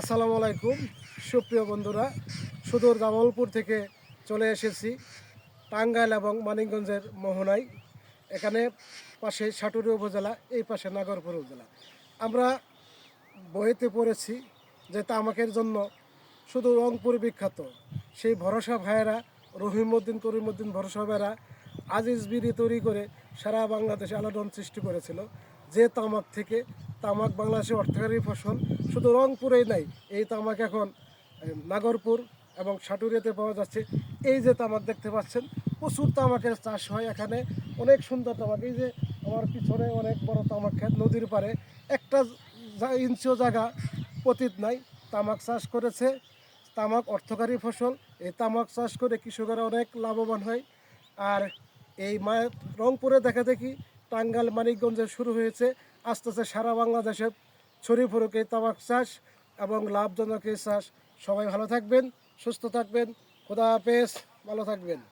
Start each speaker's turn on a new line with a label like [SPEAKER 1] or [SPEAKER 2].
[SPEAKER 1] আসসালামু আলাইকুম। সুপ্রিয় বন্ধুরা, সুদূর জামালপুর থেকে চলে এসেছি টাঙ্গাইল এবং মানিকগঞ্জের মোহনায়। এখানে পাশে সাটুরি উপজেলা, এই পাশে নাগরপুর উপজেলা। আমরা বইতে পড়েছি যে তামাকের জন্য শুধু রংপুর বিখ্যাত, সেই ভরসা ভাইয়েরা, রহিমউদ্দিন, করিমউদ্দিন ভরসা ভাইয়েরা আজিজ বিড়ি তৈরি করে সারা বাংলাদেশে আলোড়ন সৃষ্টি করেছিল। যে তামাক থেকে তামাক বাংলাদেশের অর্থকারী ফসল, শুধু রংপুরেই নাই, এই তামাক এখন নাগরপুর এবং সাটুরিয়াতে পাওয়া যাচ্ছে। এই যে তামাক দেখতে পাচ্ছেন, প্রচুর তামাকের চাষ হয় এখানে, অনেক সুন্দর তামাক। এই যে আমার পিছনে অনেক বড় তামাক খেত নদীর পারে একটা ইঞ্চিও জায়গা পতিত নাই। তামাক চাষ করেছে, তামাক অর্থকারী ফসল, এই তামাক চাষ করে কৃষকেরা অনেক লাভবান হয়। আর এই মায়ের রংপুরে দেখা দেখি টাঙ্গাইল মানিকগঞ্জে শুরু হয়েছে আস্তে আস্তে সারা বাংলাদেশে ছড়িয়ে ফুরুকে তামাক চাষ এবং লাভজনক এই চাষ। সবাই ভালো থাকবেন, সুস্থ থাকবেন, খোদা হাফেজ, ভালো থাকবেন।